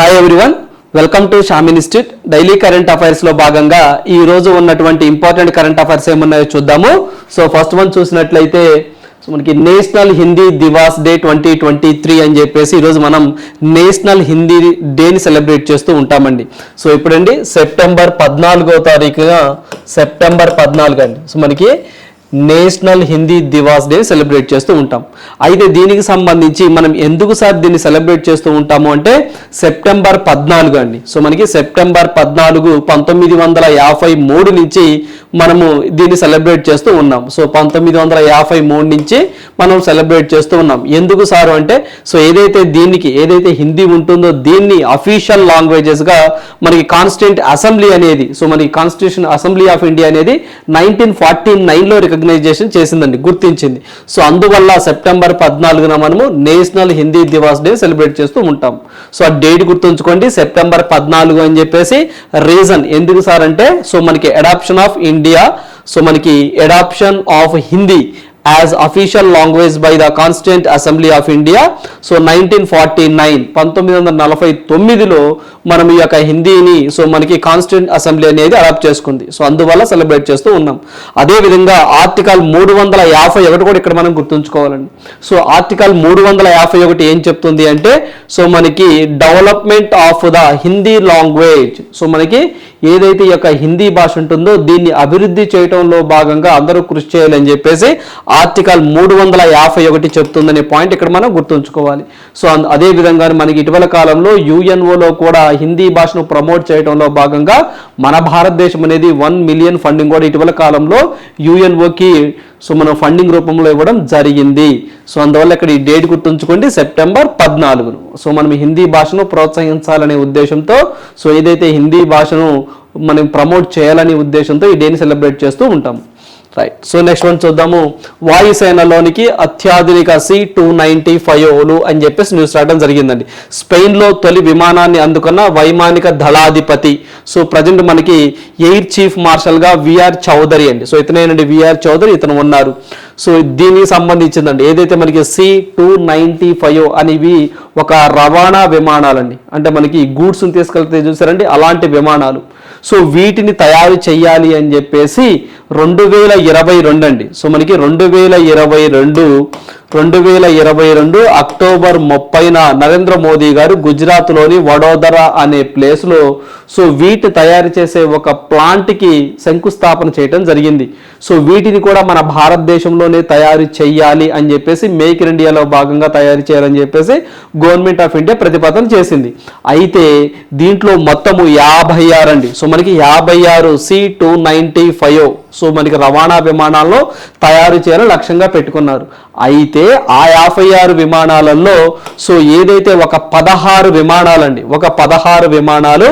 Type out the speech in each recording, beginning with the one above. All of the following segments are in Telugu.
Hi everyone welcome to Sham institute daily current అఫైర్స్లో భాగంగా ఈ రోజు ఉన్నటువంటి ఇంపార్టెంట్ కరెంట్ అఫైర్స్ ఏమున్నాయో చూద్దాము. సో ఫస్ట్ వన్ చూసినట్లయితే సో మనకి national Hindi Divas day twenty twenty three అని చెప్పేసి ఈరోజు మనం నేషనల్ హిందీ డేని సెలబ్రేట్ చేస్తూ ఉంటామండి. సో ఇప్పుడండి సెప్టెంబర్ పద్నాలుగో తారీఖున సెప్టెంబర్ పద్నాలుగు అండి. సో మనకి national Hindi Divas day celebrate చేస్తూ ఉంటాం. అయితే దీనికి సంబంధించి మనం ఎందుకు సార్ దీన్ని సెలబ్రేట్ చేస్తూ ఉంటాము అంటే సెప్టెంబర్ పద్నాలుగు అండి. సో మనకి సెప్టెంబర్ పద్నాలుగు పంతొమ్మిది వందల యాభై మూడు నుంచి మనము దీన్ని సెలబ్రేట్ చేస్తూ ఉన్నాం. సో పంతొమ్మిది వందల యాభై మూడు నుంచి మనం సెలబ్రేట్ చేస్తూ ఉన్నాం. ఎందుకు సార్ అంటే సో ఏదైతే దీనికి ఏదైతే హిందీ ఉంటుందో దీన్ని అఫీషియల్ లాంగ్వేజెస్గా మనకి కాన్స్టిట్యూంట్ అసెంబ్లీ అనేది సో మనకి కాన్స్టిట్యూషన్ అసెంబ్లీ ఆఫ్ ఇండియా అనేది నైన్టీన్ ఫార్టీ నైన్లో రికగ్నైజేషన్ చేసిందండి గుర్తించింది. సో అందువల్ల సెప్టెంబర్ పద్నాలుగున మనము national Hindi Divas day celebrate చేస్తూ ఉంటాం. సో ఆ డేట్ గుర్తుంచుకోండి సెప్టెంబర్ పద్నాలుగు అని చెప్పేసి రీజన్. ఎందుకు సార్ అంటే సో మనకి adoption of India India so మనకి adoption of Hindi as official language by the constituent assembly of India so nineteen forty nine పంతొమ్మిది వందల నలభై తొమ్మిదిలో మనం ఈ యొక్క హిందీని సో మనకి కాన్స్టెంట్ అసెంబ్లీ అనేది అడాప్ట్ చేసుకుంది. సో అందువల్ల సెలబ్రేట్ చేస్తూ ఉన్నాం. అదేవిధంగా ఆర్టికల్ మూడు వందల యాభై ఒకటి కూడా ఇక్కడ మనం గుర్తుంచుకోవాలండి. సో ఆర్టికల్ మూడు వందల యాభై ఒకటి ఏం చెప్తుంది అంటే సో మనకి development of the Hindi language so మనకి ఏదైతే ఈ యొక్క హిందీ భాష ఉంటుందో దీన్ని అభివృద్ధి చేయడంలో భాగంగా అందరూ కృషి చేయాలని చెప్పేసి ఆర్టికల్ మూడు వందల యాభై ఒకటి చెప్తుందనే పాయింట్ ఇక్కడ మనం గుర్తుంచుకోవాలి. సో అదే విధంగా మనకి ఇటీవల కాలంలో యుఎన్ఓలో కూడా హిందీ భాషను ప్రమోట్ చేయడంలో భాగంగా మన భారతదేశం అనేది వన్ మిలియన్ ఫండింగ్ కూడా ఇటీవల కాలంలో యుఎన్ఓకి సో మనం ఫండింగ్ రూపంలో ఇవ్వడం జరిగింది. సో అందువల్ల ఇక్కడ ఈ డేట్ గుర్తుంచుకోండి సెప్టెంబర్ పద్నాలుగును. సో మనం హిందీ భాషను ప్రోత్సహించాలనే ఉద్దేశంతో సో ఏదైతే హిందీ భాషను మనం ప్రమోట్ చేయాలనే ఉద్దేశంతో ఈ డేని సెలబ్రేట్ చేస్తూ ఉంటాం రైట్ సో నెక్స్ట్ వన్ చూద్దాము. వాయుసేనలోనికి అత్యాధునిక సి టూ నైన్టీ ఫైవ్లు అని చెప్పేసి న్యూస్ రావడం జరిగిందండి. స్పెయిన్లో తొలి విమానాన్ని అందుకున్న వైమానిక దళాధిపతి. సో ప్రజెంట్ మనకి ఎయిర్ చీఫ్ మార్షల్గా విఆర్ చౌదరి అండి. సో ఇతనేనండి విఆర్ చౌదరి ఇతను ఉన్నారు. సో దీనికి సంబంధించిందండి. ఏదైతే మనకి సి టూ నైంటీ ఫైవ్ అనేవి ఒక రవాణా విమానాలండి. అంటే మనకి గూడ్స్ని తీసుకెళ్తే చూసారండి అలాంటి విమానాలు. సో వీటిని తయారు చేయాలి అని చెప్పేసి రెండు వేల ఇరవై రెండు అండి. సో మనకి రెండు వేల ఇరవై రెండు రెండు వేల ఇరవై రెండు అక్టోబర్ ముప్పైన నరేంద్ర మోదీ గారు గుజరాత్లోని వడోదర అనే ప్లేస్లో సో వీటి తయారు చేసే ఒక ప్లాంట్కి శంకుస్థాపన చేయడం జరిగింది. సో వీటిని కూడా మన భారతదేశంలోనే తయారు చేయాలి అని చెప్పేసి మేక్ ఇన్ ఇండియాలో భాగంగా తయారు చేయాలని చెప్పేసి గవర్నమెంట్ ఆఫ్ ఇండియా ప్రతిపాదన చేసింది. అయితే దీంట్లో మొత్తము యాభై ఆరు అండి. సో మనకి యాభై ఆరు C two ninety five so మనకి రవాణా విమానాల్లో తయారు చేయాలని లక్ష్యంగా పెట్టుకున్నారు. అయితే ఆ యాభై ఆరు విమానాలలో సో ఏదైతే ఒక పదహారు విమానాలండి ఒక పదహారు విమానాలు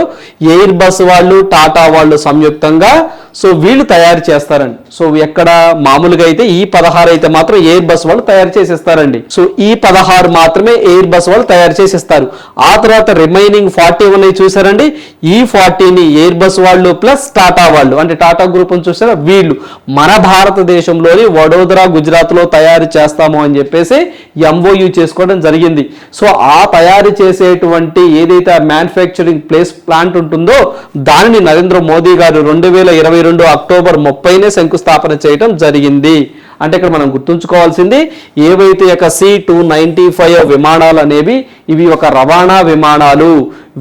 ఎయిర్ బస్ వాళ్ళు టాటా వాళ్ళు సంయుక్తంగా సో వీళ్ళు తయారు చేస్తారండి. సో ఎక్కడ మామూలుగా అయితే ఈ పదహారు అయితే మాత్రం ఎయిర్ బస్ వాళ్ళు తయారు చేసిస్తారండి. సో ఈ పదహారు మాత్రమే ఎయిర్ బస్ వాళ్ళు తయారు చేసిస్తారు. ఆ తర్వాత రిమైనింగ్ ఫార్టీ ఉన్నాయి చూసారండి ఈ ఫార్టీని ఎయిర్ బస్ వాళ్ళు ప్లస్ టాటా వాళ్ళు. అంటే టాటా గ్రూప్ అని చూసారా వీళ్ళు. మన భారతదేశంలోని వడోదరా గుజరాత్లో తయారు చేస్తాము అని చెప్పేసి ఎంఓయు చేసుకోవడం జరిగింది. సో ఆ తయారు చేసేటువంటి ఏదైతే మ్యానుఫ్యాక్చరింగ్ ప్లేస్ ప్లాంట్ ఉంటుందో దానిని నరేంద్ర మోదీ గారు రెండు వేల ఇరవై రెండు అక్టోబర్ ముప్పైనే శంకుస్థాపన చేయడం జరిగింది. అంటే ఇక్కడ మనం గుర్తుంచుకోవాల్సింది ఏవైతే యొక్క సి టూ నైంటీ ఫైవ్ విమానాలు అనేవి ఇవి ఒక రవాణా విమానాలు.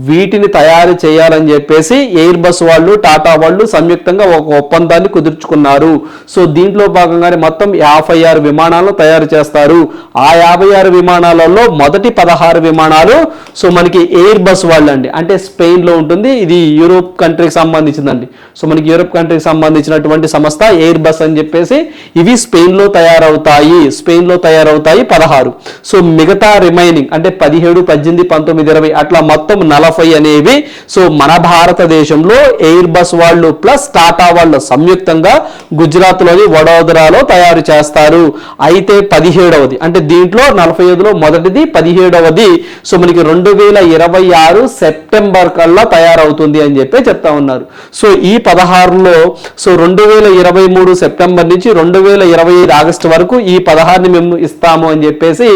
వీటిని తయారు చేయాలని చెప్పేసి ఎయిర్ బస్ వాళ్ళు టాటా వాళ్ళు సంయుక్తంగా ఒక ఒప్పందాన్ని కుదుర్చుకున్నారు. సో దీంట్లో భాగంగానే మొత్తం యాభై ఆరు విమానాలను తయారు చేస్తారు. ఆ యాభై ఆరు విమానాలలో మొదటి పదహారు విమానాలు సో మనకి ఎయిర్ బస్ వాళ్ళు అండి అంటే స్పెయిన్లో ఉంటుంది ఇది యూరోప్ కంట్రీకి సంబంధించిందండి. సో మనకి యూరోప్ కంట్రీకి సంబంధించినటువంటి సంస్థ ఎయిర్ బస్ అని చెప్పేసి ఇవి స్పెయిన్లో తయారవుతాయి. స్పెయిన్లో తయారవుతాయి పదహారు. సో మిగతా రిమైనింగ్ అంటే పదిహేడు పద్దెనిమిది పంతొమ్మిది ఇరవై అట్లా మొత్తం నలభై అనేవి. సో మన భారతదేశంలో ఎయిర్ బస్ వాళ్ళు ప్లస్ టాటా వాళ్ళు సంయుక్తంగా గుజరాత్లోని వడోదరాలో తయారు చేస్తారు. అయితే పదిహేడవది అంటే దీంట్లో నలభై ఐదులో మొదటిది పదిహేడవది. సో మనకి రెండు వేల ఇరవై ఆరు సెప్టెంబర్ కల్లా తయారవుతుంది అని చెప్పి చెప్తా ఉన్నారు. సో ఈ పదహారులో సో రెండు వేల ఇరవై మూడు సెప్టెంబర్ నుంచి రెండు వేల ఇరవై ఐదు ఆగస్టు వరకు ఈ పదహారుని మేము ఇస్తాము అని చెప్పేసి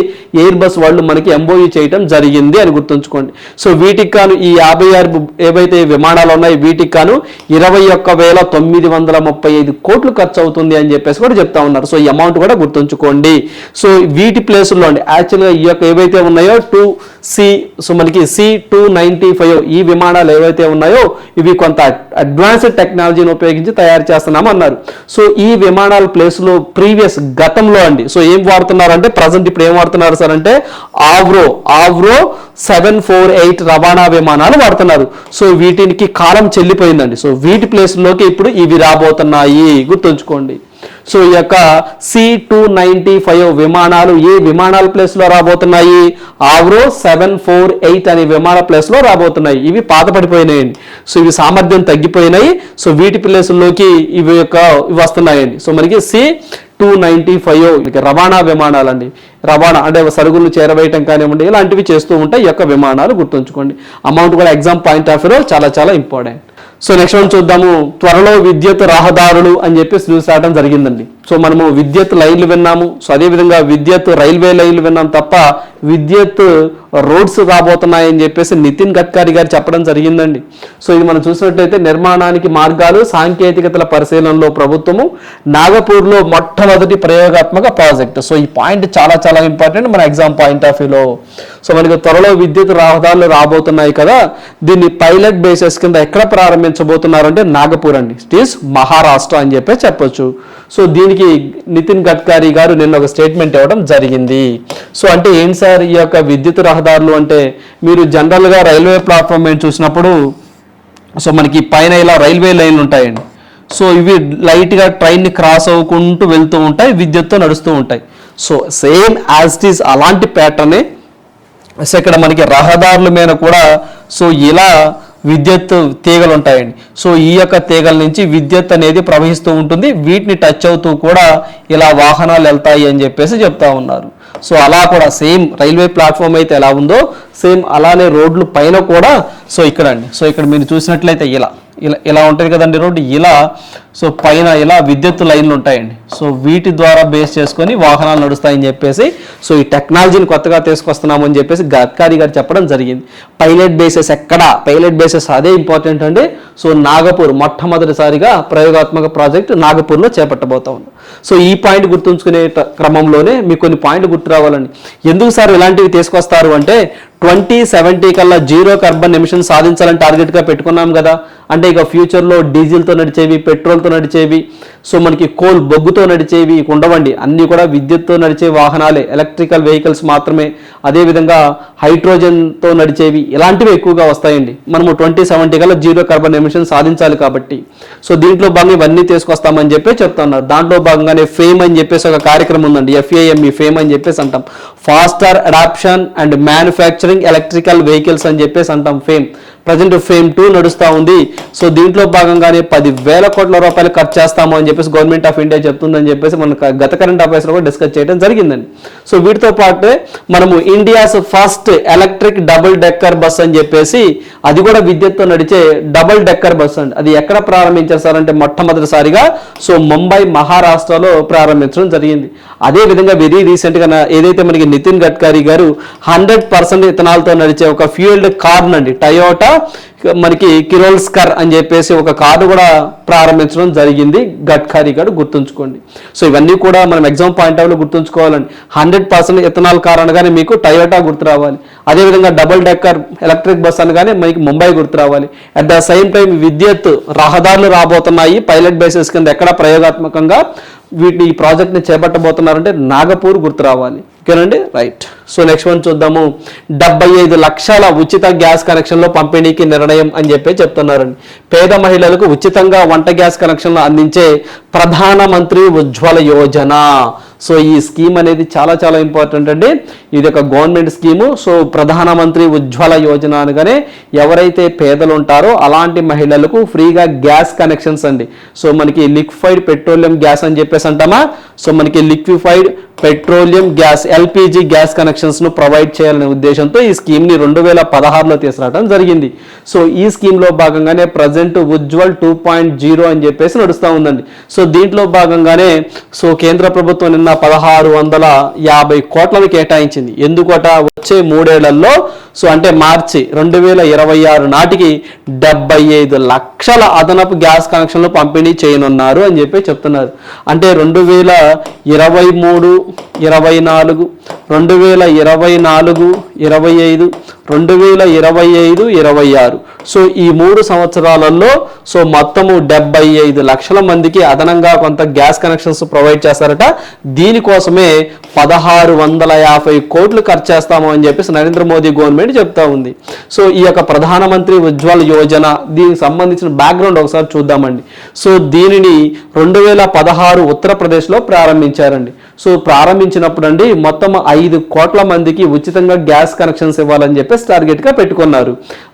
ఎయిర్ బస్ వాళ్ళు మనకి ఎంబోయి చేయటం జరిగింది అని గుర్తుంచుకోండి. సో వీటికి వీటికి కాను ఈ యాభై ఆరు ఏవైతే విమానాలు ఉన్నాయి వీటికి కాను ఇరవై ఒక్క వేల తొమ్మిది వందల ముప్పై ఐదు కోట్లు ఖర్చు అవుతుంది అని చెప్పేసి కూడా చెప్తా ఉన్నారు. సో ఈ అమౌంట్ కూడా గుర్తుంచుకోండి. సో వీటి ప్లేసుల్లో అండి యాక్చువల్గా ఈ యొక్క ఏవైతే ఉన్నాయో టూ సి సో మనకి సి టూ నైంటీ ఫైవ్ ఈ విమానాలు ఏవైతే ఉన్నాయో ఇవి కొంత అడ్వాన్స్డ్ టెక్నాలజీని ఉపయోగించి తయారు చేస్తున్నాము అన్నారు. సో ఈ విమానాల ప్లేస్లో ప్రీవియస్ గతంలో అండి సో ఏం వాడుతున్నారు అంటే ప్రజెంట్ ఇప్పుడు ఏం వాడుతున్నారు సార్ అంటే Avro Avro seven four eight రవాణా విమానాలు వాడుతున్నారు. సో వీటికి కాలం చెల్లిపోయిందండి. సో వీటి ప్లేస్లోకి ఇప్పుడు ఇవి రాబోతున్నాయి. గుర్తుంచుకోండి. సో ఈ యొక్క సి టూ నైంటీ ఫైవ్ విమానాలు ఏ విమానాల ప్లేస్లో రాబోతున్నాయి? ఆవ్రో సెవెన్ ఫోర్ ఎయిట్ అనే విమాన ప్లేస్లో రాబోతున్నాయి. ఇవి పాత పడిపోయినాయండి సో ఇవి సామర్థ్యం తగ్గిపోయినాయి. సో వీటి ప్లేసుల్లోకి ఇవి యొక్క ఇవి వస్తున్నాయండి సో మనకి సి టూ నైంటీ ఫైవ్ రవాణా విమానాలండి. రవాణా అంటే సరుకులు చేరవేయటం కానివ్వండి ఇలాంటివి చేస్తూ ఉంటాయి ఈ యొక్క విమానాలు గుర్తుంచుకోండి. అమౌంట్ కూడా ఎగ్జామ్ పాయింట్ ఆఫ్ వ్యూలో చాలా చాలా ఇంపార్టెంట్ సో నెక్స్ట్ వన్ చూద్దాము. త్వరలో విద్యుత్ రహదారులు అని చెప్పి న్యూస్ రావడం జరిగిందండి. సో మనము విద్యుత్ లైన్లు విన్నాము. సో అదేవిధంగా విద్యుత్ రైల్వే లైన్లు విన్నాం తప్ప విద్యుత్ రోడ్స్ రాబోతున్నాయని చెప్పేసి నితిన్ గడ్కరీ గారు చెప్పడం జరిగిందండి. సో ఇది మనం చూసినట్లయితే నిర్మాణానికి మార్గాలు సాంకేతికతల పరిశీలనలో ప్రభుత్వము నాగపూర్లో మొట్టమొదటి ప్రయోగాత్మక ప్రాజెక్ట్. సో ఈ పాయింట్ చాలా చాలా ఇంపార్టెంట్ మన ఎగ్జామ్ పాయింట్ ఆఫ్ వ్యూలో. సో మనకి త్వరలో విద్యుత్ రహదారులు రాబోతున్నాయి కదా దీన్ని పైలట్ బేసిస్ కింద ఎక్కడ ప్రారంభించబోతున్నారు అంటే నాగపూర్ అండి. ఇట్ ఈస్ మహారాష్ట్ర అని చెప్పి చెప్పొచ్చు. సో దీని దీనికి నితిన్ గడ్కరీ గారు నిన్న ఒక స్టేట్మెంట్ ఇవ్వడం జరిగింది. సో అంటే ఏంటి సార్ ఈ యొక్క విద్యుత్ రహదారులు అంటే మీరు జనరల్గా రైల్వే ప్లాట్ఫామ్ మీద చూసినప్పుడు సో మనకి పైన ఇలా రైల్వే లైన్లు ఉంటాయండి. సో ఇవి లైట్గా ట్రైన్ని క్రాస్ అవ్వుకుంటూ వెళ్తూ ఉంటాయి విద్యుత్తో నడుస్తూ ఉంటాయి. So same as it is అలాంటి ప్యాటర్నే సో ఇక్కడ మనకి రహదారుల మీద కూడా సో ఇలా విద్యుత్ తీగలు ఉంటాయండి సో ఈ యొక్క తీగల నుంచి విద్యుత్ అనేది ప్రవహిస్తూ ఉంటుంది. వీటిని టచ్ అవుతూ కూడా ఇలా వాహనాలు వెళ్తాయి అని చెప్పేసి చెప్తా ఉన్నారు. సో అలా కూడా సేమ్ రైల్వే ప్లాట్ఫామ్ అయితే ఎలా ఉందో సేమ్ అలానే రోడ్లు పైన కూడా. సో ఇక్కడ అండి సో ఇక్కడ మీరు చూసినట్లయితే ఇలా ఇలా ఇలా ఉంటుంది కదండి రోడ్డు. ఇలా సో పైన ఇలా విద్యుత్ లైన్లు ఉంటాయండి. సో వీటి ద్వారా బేస్ చేసుకొని వాహనాలు నడుస్తాయని చెప్పేసి సో ఈ టెక్నాలజీని కొత్తగా తీసుకొస్తున్నాము అని చెప్పేసి గడ్కరీ గారు చెప్పడం జరిగింది. పైలట్ బేసెస్ ఎక్కడ? పైలట్ బేసెస్ అదే ఇంపార్టెంట్ అండి. సో నాగపూర్ మొట్టమొదటిసారిగా ప్రయోగాత్మక ప్రాజెక్ట్ నాగపూర్లో చేపట్టబోతా ఉంది సో ఈ పాయింట్ గుర్తుంచుకునే క్రమంలోనే మీకు కొన్ని పాయింట్లు గుర్తు రావాలండి. ఎందుకు సార్ ఇలాంటివి తీసుకొస్తారు అంటే ట్వంటీ సెవెంటీ కల్లా జీరో కార్బన్ ఎమిషన్ సాధించాలని టార్గెట్గా పెట్టుకున్నాం కదా. అంటే ఇక ఫ్యూచర్లో డీజిల్తో నడిచేవి పెట్రోల్ పెట్రోల్తో నడిచేవి సో మనకి కోల్ బొగ్గుతో నడిచేవి ఉండవండి అన్నీ కూడా విద్యుత్తో నడిచే వాహనాలే. ఎలక్ట్రికల్ వెహికల్స్ మాత్రమే. అదేవిధంగా హైడ్రోజన్తో నడిచేవి ఇలాంటివి ఎక్కువగా వస్తాయండి. మనము ట్వంటీ సెవెంటీ కల్లా జీరో కార్బన్ ఎమిషన్ సాధించాలి కాబట్టి. సో దీంట్లో భాగంగా ఇవన్నీ తీసుకొస్తామని చెప్పి చెప్తున్నారు. దాంట్లో భాగంగానే ఫేమ్ అని చెప్పేసి ఒక కార్యక్రమం ఉందండి. ఎఫ్ఏఎంఈ ఫేమ్ అని చెప్పేసి అంటాం. Faster adoption and manufacturing electrical vehicles అని చెప్పేసి అంటాం. ఫేమ్ ప్రజెంట్ ఫేమ్ టూ నడుస్తూ ఉంది. సో దీంట్లో భాగంగానే పది వేల కోట్ల రూపాయలు ఖర్చు చేస్తాము అని చెప్పేసి గవర్నమెంట్ ఆఫ్ ఇండియా చెప్తుందని చెప్పేసి మన గత కరెంట్ అఫైర్స్లో కూడా డిస్కస్ చేయడం జరిగిందండి. సో వీటితో పాటు మనము India's first electric double decker bus అని చెప్పేసి అది కూడా విద్యుత్తో నడిచే డబుల్ డెక్కర్ బస్ అండి. అది ఎక్కడ ప్రారంభించారు సార్ అంటే మొట్టమొదటిసారిగా సో ముంబై మహారాష్ట్రలో ప్రారంభించడం జరిగింది. అదే విధంగా వెరీ రీసెంట్గా ఏదైతే మనకి నితిన్ గడ్కరీ గారు హండ్రెడ్ పర్సెంట్ ఇథనాల్తో నడిచే ఒక ఫ్యూల్డ్ కార్న్ అండి టయోటా మనకి కిరోల్స్కర్ అని చెప్పేసి ఒక కారు కూడా ప్రారంభించడం జరిగింది. గడ్కరీ గారు గుర్తుంచుకోండి. సో ఇవన్నీ కూడా మనం ఎగ్జామ్ పాయింట్ ఆఫ్ గుర్తుంచుకోవాలండి. హండ్రెడ్ పర్సెంట్ ఇథనాల్ కార్ అనగానే మీకు టయోటా గుర్తు రావాలి. అదేవిధంగా డబుల్ డెక్కర్ ఎలక్ట్రిక్ బస్ అనగానే మనకి ముంబై గుర్తు రావాలి. అట్ ద సేమ్ టైం విద్యుత్ రహదారులు రాబోతున్నాయి. పైలట్ బేసెస్ కింద ఎక్కడ ప్రయోగాత్మకంగా వీటిని ఈ ప్రాజెక్ట్ని చేపట్టబోతున్నారంటే నాగపూర్ గుర్తు రావాలి. ఓకేనండి? రైట్ సో నెక్స్ట్ వన్ చూద్దాము. డెబ్బై ఐదు లక్షల ఉచిత గ్యాస్ కనెక్షన్లో పంపిణీకి నిర్ణయం అని చెప్పి చెప్తున్నారండి. పేద మహిళలకు ఉచితంగా వంట గ్యాస్ కనెక్షన్లు అందించే ప్రధానమంత్రి ఉజ్వల యోజన. సో ఈ స్కీమ్ అనేది చాలా చాలా ఇంపార్టెంట్ అండి. ఇది ఒక గవర్నమెంట్ స్కీము. సో ప్రధానమంత్రి ఉజ్వల యోజన అనగానే ఎవరైతే పేదలు ఉంటారో అలాంటి మహిళలకు ఫ్రీగా గ్యాస్ కనెక్షన్స్ అండి. సో మనకి లిక్విఫైడ్ పెట్రోలియం గ్యాస్ అని చెప్పేసి అంటామా? సో మనకి liquefied petroleum gas LPG gas కనెక్షన్స్ను provide చేయాలనే ఉద్దేశంతో ఈ స్కీమ్ని రెండు వేల పదహారులో తీసుకురావడం జరిగింది. సో ఈ స్కీమ్లో భాగంగానే present Ujjwal two point zero అని చెప్పేసి నడుస్తూ ఉందండి. సో దీంట్లో భాగంగానే సో కేంద్ర ప్రభుత్వం నిన్న పదహారు వందల యాభై కోట్లను కేటాయించింది. ఎందుకట? వచ్చే మూడేళ్ళలో సో అంటే మార్చి రెండు వేల ఇరవై ఆరు నాటికి డెబ్బై ఐదు లక్షల అదనపు గ్యాస్ కనెక్షన్లు పంపిణీ చేయనున్నారు అని చెప్పి చెప్తున్నారు. అంటే రెండు వేల ఇరవై మూడు ఇరవై నాలుగు రెండు వేల ఇరవై నాలుగు ఇరవై ఐదు రెండు వేల ఇరవై ఐదు ఇరవై ఆరు. సో ఈ మూడు సంవత్సరాలలో సో మొత్తము డెబ్బై ఐదు లక్షల మందికి అదనంగా కొంత గ్యాస్ కనెక్షన్స్ ప్రొవైడ్ చేస్తారట. దీనికోసమే పదహారు వందల యాభై కోట్లు ఖర్చు చేస్తాము అని చెప్పేసి నరేంద్ర మోదీ గవర్నమెంట్ చెప్తా ఉంది. సో ఈ యొక్క ప్రధానమంత్రి ఉజ్వల్ యోజన దీనికి సంబంధించిన బ్యాక్గ్రౌండ్ ఒకసారి చూద్దామండి. సో దీనిని రెండు వేల పదహారు ఉత్తరప్రదేశ్లో ప్రారంభించారండి. సో ప్రారంభించినప్పుడు అండి మొత్తం ఐదు కోట్ల మందికి ఉచితంగా గ్యాస్ కనెక్షన్స్ ఇవ్వాలని చెప్పేసి టార్గెట్గా పెట్టుకున్నారు.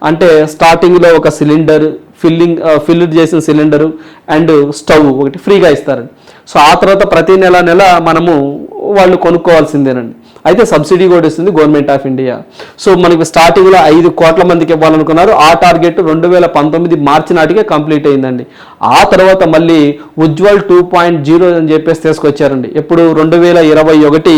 అంటే స్టార్టింగ్లో ఒక సిలిండర్ ఫిల్లింగ్ ఫిల్ చేసిన సిలిండరు అండ్ స్టవ్ ఒకటి ఫ్రీగా ఇస్తారండి. సో ఆ తర్వాత ప్రతి నెల నెల మనము వాళ్ళు కొనుక్కోవాల్సిందేనండి. అయితే సబ్సిడీ కూడా ఇస్తుంది గవర్నమెంట్ ఆఫ్ ఇండియా. సో మనకి స్టార్టింగ్లో ఐదు కోట్ల మందికి ఇవ్వాలనుకున్నారు. ఆ టార్గెట్ రెండు వేల పంతొమ్మిది మార్చి నాటికే కంప్లీట్ అయిందండి. ఆ తర్వాత మళ్ళీ ఉజ్వల్ టూ పాయింట్ జీరో అని చెప్పేసి తీసుకొచ్చారండి. ఇప్పుడు రెండు వేల ఇరవై ఒకటి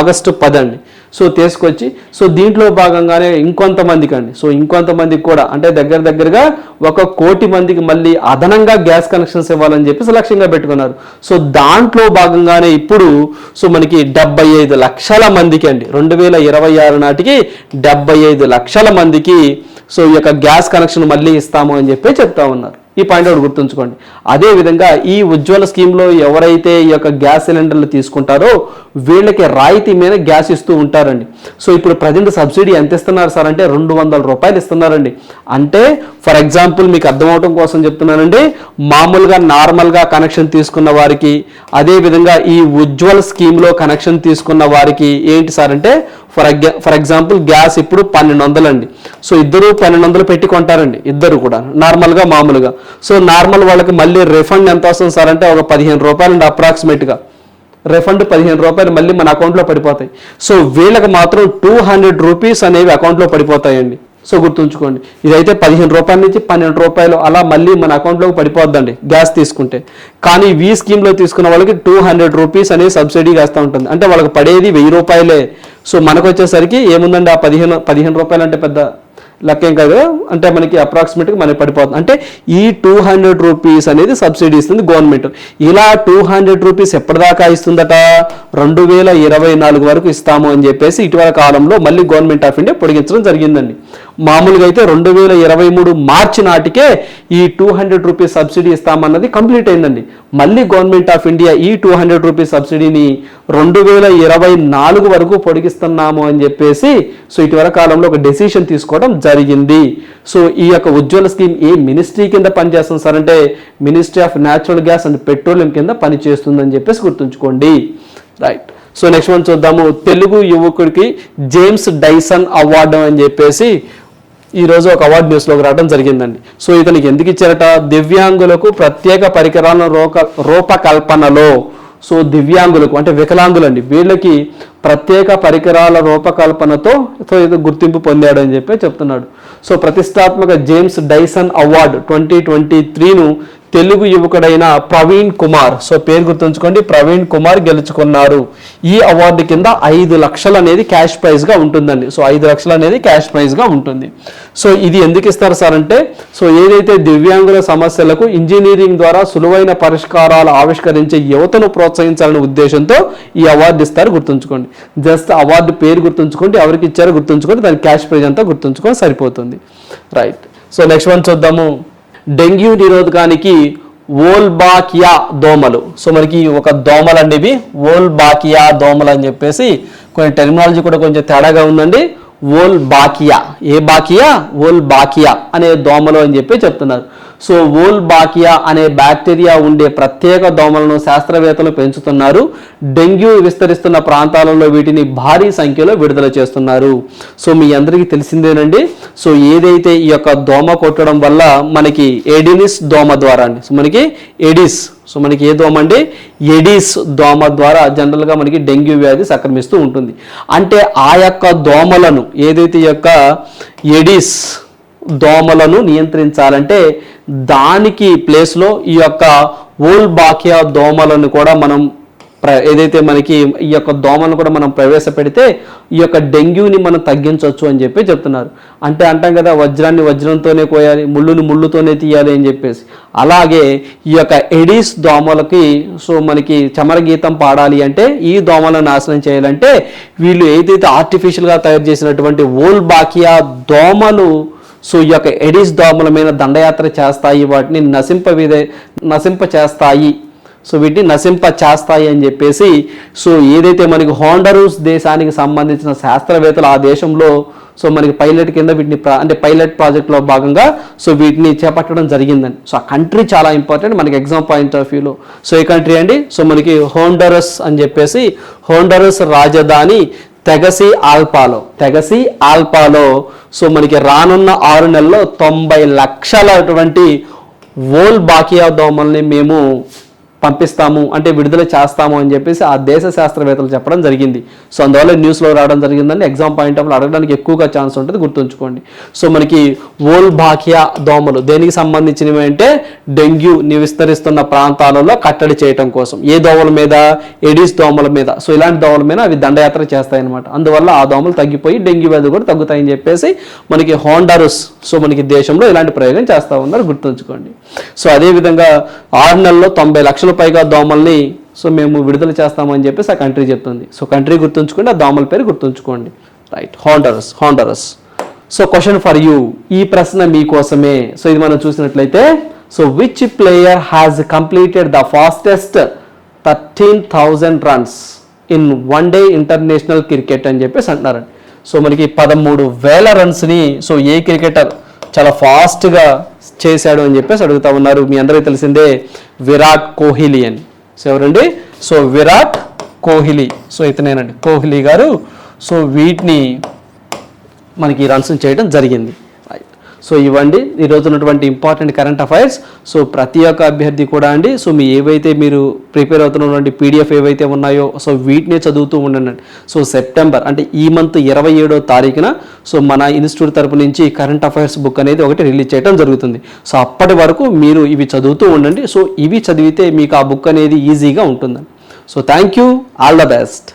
ఆగస్టు పదండి. సో తీసుకొచ్చి సో దీంట్లో భాగంగానే ఇంకొంతమందికి అండి సో ఇంకొంతమందికి కూడా అంటే దగ్గర దగ్గరగా ఒక కోటి మందికి మళ్ళీ అదనంగా గ్యాస్ కనెక్షన్స్ ఇవ్వాలని చెప్పేసి లక్ష్యంగా పెట్టుకున్నారు. సో దాంట్లో భాగంగానే ఇప్పుడు సో మనకి డెబ్బై ఐదు లక్షల మందికి అండి. రెండు వేల ఇరవై ఆరు నాటికి డెబ్బై ఐదు లక్షల మందికి సో ఈ యొక్క గ్యాస్ కనెక్షన్ మళ్ళీ ఇస్తాము అని చెప్పి చెప్తా ఉన్నారు. ఈ పాయింట్ ఒకటి గుర్తుంచుకోండి. అదే విధంగా ఈ ఉజ్వల స్కీమ్లో ఎవరైతే ఈ యొక్క గ్యాస్ సిలిండర్లు తీసుకుంటారో వీళ్ళకి రాయితీ మీద గ్యాస్ ఇస్తూ ఉంటారండి. సో ఇప్పుడు ప్రజెంట్ సబ్సిడీ ఎంత ఇస్తున్నారు సార్ అంటే రెండు వందల రూపాయలు ఇస్తున్నారండి. అంటే ఫర్ ఎగ్జాంపుల్ మీకు అర్థమవటం కోసం చెప్తున్నానండి మామూలుగా నార్మల్గా కనెక్షన్ తీసుకున్న వారికి అదేవిధంగా ఈ ఉజ్వల్ స్కీమ్లో కనెక్షన్ తీసుకున్న వారికి ఏంటి సార్ అంటే ఫర్ ఫర్ ఎగ్జాంపుల్ గ్యాస్ ఇప్పుడు పన్నెండు వందలు అండి. సో ఇద్దరు పన్నెండు వందలు పెట్టి కొంటారండి ఇద్దరు కూడా నార్మల్గా మామూలుగా. సో నార్మల్ వాళ్ళకి మళ్ళీ రిఫండ్ ఎంత వస్తుంది సార్ అంటే ఒక పదిహేను రూపాయలు అండి అప్రాక్సిమేట్గా. రిఫండ్ పదిహేను రూపాయలు మళ్ళీ మన అకౌంట్లో పడిపోతాయి. సో వీళ్ళకి మాత్రం టూ హండ్రెడ్ రూపీస్ అనేవి అకౌంట్లో పడిపోతాయండి. సో గుర్తుంచుకోండి. ఇదైతే పదిహేను రూపాయల నుంచి పన్నెండు రూపాయలు అలా మళ్ళీ మన అకౌంట్లోకి పడిపోద్దండి గ్యాస్ తీసుకుంటే. కానీ వీ స్కీమ్లో తీసుకున్న వాళ్ళకి టూ హండ్రెడ్ రూపీస్ అనేది సబ్సిడీ వేస్తూ ఉంటుంది. అంటే వాళ్ళకి పడేది వెయ్యి రూపాయలే. సో మనకు వచ్చేసరికి ఏముందండి ఆ పదిహేను పదిహేను రూపాయలు అంటే పెద్ద లెక్క కాదు. అంటే మనకి అప్రాక్సిమేట్గా మనకి పడిపోతుంది. అంటే ఈ టూ హండ్రెడ్ రూపీస్ అనేది సబ్సిడీ ఇస్తుంది గవర్నమెంట్. ఇలా టూ హండ్రెడ్ రూపీస్ ఎప్పటిదాకా ఇస్తుందట? రెండు వేల ఇరవై నాలుగు వరకు ఇస్తాము అని చెప్పేసి ఇటీవల కాలంలో మళ్ళీ గవర్నమెంట్ ఆఫ్ ఇండియా పొడిగించడం జరిగిందండి. మామూలుగా అయితే రెండు వేల ఇరవై మూడు మార్చి నాటికే ఈ టూ హండ్రెడ్ రూపీస్ సబ్సిడీ ఇస్తామన్నది కంప్లీట్ అయిందండి. మళ్ళీ గవర్నమెంట్ ఆఫ్ ఇండియా ఈ టూ హండ్రెడ్ రూపీస్ సబ్సిడీని రెండు వేల ఇరవై నాలుగు వరకు పొడిగిస్తున్నాము అని చెప్పేసి సో ఇటీవల కాలంలో ఒక డెసిషన్ తీసుకోవడం జరిగింది. సో ఈ యొక్క ఉజ్వల స్కీమ్ ఏ మినిస్ట్రీ కింద పనిచేస్తుంది సార్? అంటే ministry of natural gas and petroleum కింద పనిచేస్తుందని చెప్పేసి గుర్తుంచుకోండి. రైట్. సో నెక్స్ట్ వన్ చూద్దాము. తెలుగు యువకుడికి జేమ్స్ డైసన్ అవార్డు అని చెప్పేసి ఈరోజు ఒక అవార్డు న్యూస్లోకి రావడం జరిగిందండి. సో ఇతనికి ఎందుకు ఇచ్చారట? దివ్యాంగులకు ప్రత్యేక పరికరాల రూప రూపకల్పనలో. సో దివ్యాంగులకు అంటే వికలాంగులండి. వీళ్ళకి ప్రత్యేక పరికరాల రూపకల్పనతో సో ఇది గుర్తింపు పొందాడు అని చెప్పి చెప్తున్నాడు. సో ప్రతిష్టాత్మక James Dyson award twenty twenty త్రీను Telugu యువకుడైన ప్రవీణ్ కుమార్. సో పేరు గుర్తుంచుకోండి ప్రవీణ్ కుమార్ గెలుచుకున్నారు. ఈ అవార్డు కింద ఐదు లక్షలు అనేది క్యాష్ ప్రైజ్గా ఉంటుందండి. సో ఐదు లక్షలు అనేది క్యాష్ ప్రైజ్గా ఉంటుంది. సో ఇది ఎందుకు ఇస్తారు సార్ అంటే సో ఏదైతే దివ్యాంగుల సమస్యలకు ఇంజనీరింగ్ ద్వారా సులువైన పరిష్కారాలు ఆవిష్కరించే యువతను ప్రోత్సహించాలనే ఉద్దేశంతో ఈ అవార్డు ఇస్తారు గుర్తుంచుకోండి. జస్ట్ అవార్డు పేరు గుర్తుంచుకోండి ఎవరికి ఇచ్చారో గుర్తుంచుకోండి దాని క్యాష్ ప్రైజ్ అంతా గుర్తుంచుకొని సరిపోతుంది. రైట్. సో నెక్స్ట్ వన్ చూద్దాము. డెంగ్యూ నిరోధకానికి ఓల్బాకియా దోమలు. సో మనకి ఒక దోమలు అండి ఇవి ఓల్బాకియా దోమలు అని చెప్పేసి కొన్ని టెర్మినాలజీ కూడా కొంచెం తేడాగా ఉందండి. ఓల్ బాకియా ఏ బాకియా? ఓల్ బాకియా అనే దోమలు అని చెప్పి చెప్తున్నారు. సో ఓల్ బాకియా అనే బ్యాక్టీరియా ఉండే ప్రత్యేక దోమలను శాస్త్రవేత్తలు పెంచుతున్నారు. డెంగ్యూ విస్తరిస్తున్న ప్రాంతాలలో వీటిని భారీ సంఖ్యలో విడుదల చేస్తున్నారు. సో మీ అందరికీ తెలిసిందేనండి. సో ఏదైతే ఈ యొక్క దోమ కొట్టడం వల్ల మనకి ఎడినిస్ దోమ ద్వారా అండి. సో మనకి ఎడిస్ సో మనకి ఏ దోమ అంటే ఎడిస్ దోమ ద్వారా జనరల్గా మనకి డెంగ్యూ వ్యాధి సంక్రమిస్తూ ఉంటుంది. అంటే ఆ యొక్క దోమలను ఏదైతే ఈ యొక్క ఎడిస్ దోమలను నియంత్రించాలంటే దానికి ప్లేస్లో ఈ యొక్క ఓల్ బాకియా దోమలను కూడా మనం ప్ర ఏదైతే మనకి ఈ యొక్క దోమలను కూడా మనం ప్రవేశపెడితే ఈ యొక్క డెంగ్యూని మనం తగ్గించవచ్చు అని చెప్పి చెప్తున్నారు. అంటే అంటాం కదా వజ్రాన్ని వజ్రంతోనే కోయాలి ముళ్ళుని ముళ్ళుతోనే తీయాలి అని చెప్పేసి. అలాగే ఈ యొక్క ఎడిస్ దోమలకి సో మనకి చమర గీతం పాడాలి అంటే ఈ దోమలను నాశనం చేయాలంటే వీళ్ళు ఏదైతే ఆర్టిఫిషియల్గా తయారు చేసినటువంటి ఓల్ బాకియా దోమలు సో ఈ యొక్క ఎడిస్ దోమల మీద దండయాత్ర చేస్తాయి వాటిని నశింప విధే నశింప చేస్తాయి సో వీటిని నశింప చేస్తాయి అని చెప్పేసి సో ఏదైతే మనకి హోండరూస్ దేశానికి సంబంధించిన శాస్త్రవేత్తలు ఆ దేశంలో సో మనకి పైలట్ కింద వీటిని అంటే పైలట్ ప్రాజెక్ట్లో భాగంగా సో వీటిని చేపట్టడం జరిగిందని సో ఆ కంట్రీ చాలా ఇంపార్టెంట్ మనకి ఎగ్జామ్ పాయింట్ ఆఫ్ వ్యూలో. సో ఏ కంట్రీ అండి? సో మనకి హోండరస్ అని చెప్పేసి హోండరస్ రాజధాని తెగసి ఆల్పాలో తెగసి ఆల్పాలో. సో మనకి రానున్న ఆరు నెలల్లో తొంభై లక్షలటువంటి ఓల్ బాకియా దోమల్ని మేము పంపిస్తాము అంటే విడుదల చేస్తాము అని చెప్పేసి ఆ దేశ శాస్త్రవేత్తలు చెప్పడం జరిగింది. సో అందువల్ల న్యూస్లో రావడం జరిగిందని ఎగ్జామ్ పాయింట్ ఆఫ్ అడగడానికి ఎక్కువగా ఛాన్స్ ఉంటుంది గుర్తుంచుకోండి. సో మనకి ఓల్ బాకియా దోమలు దేనికి సంబంధించినవి అంటే డెంగ్యూ విస్తరిస్తున్న ప్రాంతాలలో కట్టడి చేయటం కోసం. ఏ దోమల మీద? ఎడిస్ దోమల మీద. సో ఇలాంటి దోమల మీద అవి దండయాత్ర చేస్తాయి అనమాట అందువల్ల ఆ దోమలు తగ్గిపోయి డెంగ్యూ వ్యాధి కూడా తగ్గుతాయని చెప్పేసి మనకి హోండారుస్ సో మనకి దేశంలో ఇలాంటి ప్రయోగం చేస్తూ ఉన్నారు గుర్తుంచుకోండి. సో అదేవిధంగా ఆరు నెలల్లో తొంభై లక్షల పైగా దోమల్ని సో మేము విడుదల చేస్తామని చెప్పేసి ఆ కంట్రీ చెప్తుంది. సో కంట్రీ గుర్తుంచుకోండి ఆ దోమల పేరు గుర్తుంచుకోండి. Right Honduras Honduras so question for you ఈ ప్రశ్న మీకోసమే. సో ఇది మనం చూసినట్లయితే so which player has completed the fastest thirteen thousand runs in one day international cricket అని చెప్పేసి అంటున్నారండి. సో మనకి పదమూడు వేల రన్స్ని సో ఏ క్రికెటర్ చాలా ఫాస్ట్గా చేశాడు అని చెప్పేసి అడుగుతా ఉన్నారు. మీ అందరికీ తెలిసిందే విరాట్ కోహ్లీ అని. సో ఎవరండి? సో విరాట్ కోహ్లీ. సో ఇతనేనండి కోహ్లీ గారు. సో వీటిని మనకి రన్స్ చేయడం జరిగింది. సో ఇవ్వండి. ఈరోజు ఉన్నటువంటి ఇంపార్టెంట్ కరెంట్ అఫైర్స్ సో ప్రతి ఒక్క అభ్యర్థి కూడా అండి సో మీ ఏవైతే మీరు ప్రిపేర్ అవుతున్నటువంటి పీడిఎఫ్ ఏవైతే ఉన్నాయో సో వీటినే చదువుతూ ఉండండి. సో సెప్టెంబర్ అంటే ఈ మంత్ ఇరవై ఏడో తారీఖున సో మన ఇన్స్టిట్యూట్ తరపు నుంచి కరెంట్ అఫైర్స్ బుక్ అనేది ఒకటి రిలీజ్ చేయడం జరుగుతుంది. సో అప్పటి వరకు మీరు ఇవి చదువుతూ ఉండండి. సో ఇవి చదివితే మీకు ఆ బుక్ అనేది ఈజీగా ఉంటుందండి so thank you all the best